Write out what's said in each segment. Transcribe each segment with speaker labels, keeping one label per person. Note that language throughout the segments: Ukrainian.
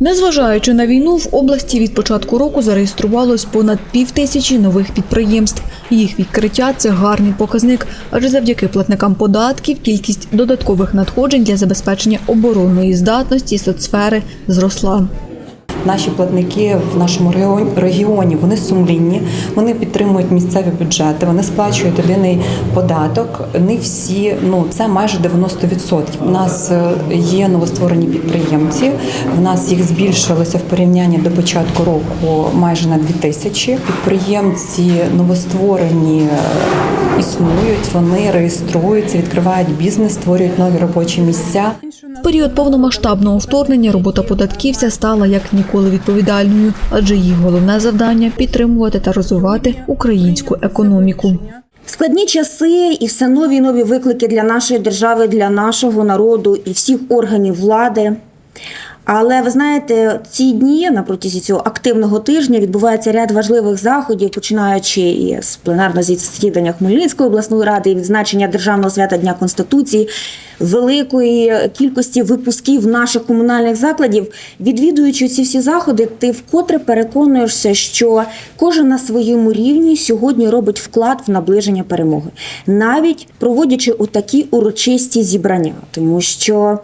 Speaker 1: Незважаючи на війну, в області від початку року зареєструвалось понад пів тисячі нових підприємств. Їх відкриття це гарний показник, адже завдяки платникам податків кількість додаткових надходжень для забезпечення оборонної здатності соцсфери зросла.
Speaker 2: Наші платники в нашому регіоні- вони сумлінні, вони підтримують місцеві бюджети, вони сплачують єдиний податок. Не всі, ну це майже 90%. У нас е, є новостворені підприємці. В нас їх збільшилося в порівнянні до початку року майже на 2 тисячі. Підприємці новостворені е, існують, вони реєструються, відкривають бізнес, створюють нові робочі місця.
Speaker 1: В період повномасштабного вторгнення робота податківця стала як ніколи відповідальною, адже їх головне завдання підтримувати та розвивати українську економіку.
Speaker 3: Складні часи і все нові нові виклики для нашої держави, для нашого народу і всіх органів влади. Але ви знаєте, ці дні на протязі цього активного тижня відбувається ряд важливих заходів, починаючи із пленарного засідання Хмельницької обласної ради і відзначення державного свята Дня Конституції, великої кількості випусків наших комунальних закладів. Відвідуючи ці всі заходи, ти вкотре переконуєшся, що кожен на своєму рівні сьогодні робить вклад в наближення перемоги, навіть проводячи у такі урочисті зібрання, тому що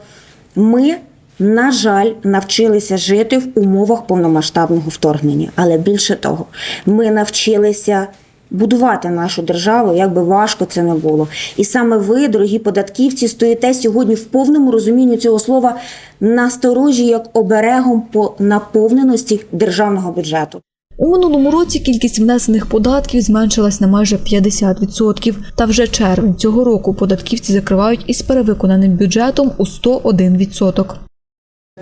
Speaker 3: ми. На жаль, навчилися жити в умовах повномасштабного вторгнення, але більше того, ми навчилися будувати нашу державу, як би важко це не було. І саме ви, дорогі податківці, стоїте сьогодні в повному розумінні цього слова насторожі як оберегом по наповненості державного бюджету.
Speaker 1: У минулому році кількість внесених податків зменшилась на майже 50%. Та вже червень цього року податківці закривають із перевиконаним бюджетом у 101%.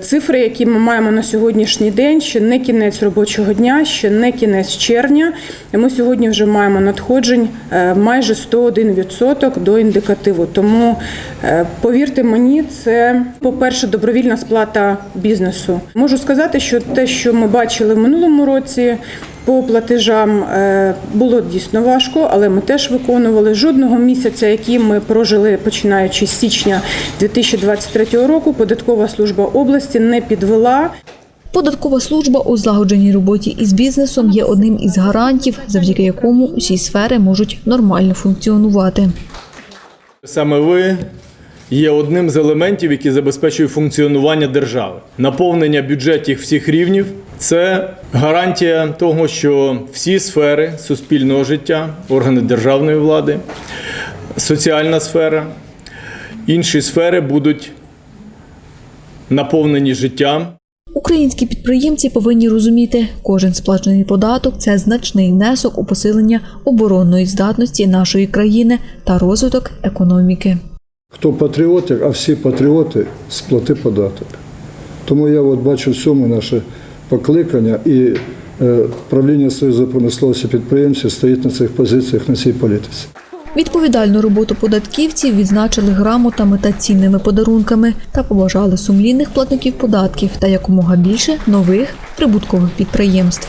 Speaker 4: Цифри, які ми маємо на сьогоднішній день, ще не кінець робочого дня, ще не кінець червня. Ми сьогодні вже маємо надходжень е, майже 101% до індикативу. Тому е, повірте мені, це по-перше, добровільна сплата бізнесу. Можу сказати, що те, що ми бачили в минулому році. По платежам е, було дійсно важко, але ми теж виконували жодного місяця, який ми прожили починаючи з січня 2023 року. Податкова служба області не підвела.
Speaker 1: Податкова служба у злагодженій роботі із бізнесом є одним із гарантів, завдяки якому усі сфери можуть нормально функціонувати.
Speaker 5: саме ви є одним з елементів, які забезпечують функціонування держави. Наповнення бюджетів всіх рівнів це гарантія того, що всі сфери суспільного життя, органи державної влади, соціальна сфера, інші сфери будуть наповнені життям.
Speaker 1: Українські підприємці повинні розуміти, кожен сплачений податок це значний внесок у посилення оборонної здатності нашої країни та розвиток економіки.
Speaker 6: Хто патріоти, а всі патріоти сплати податок. Тому я от бачу в цьому наше покликання і е, правління Союзу промисловості підприємців стоїть на цих позиціях, на цій політиці.
Speaker 1: Відповідальну роботу податківців відзначили грамотами та цінними подарунками та побажали сумлінних платників податків та якомога більше нових прибуткових підприємств.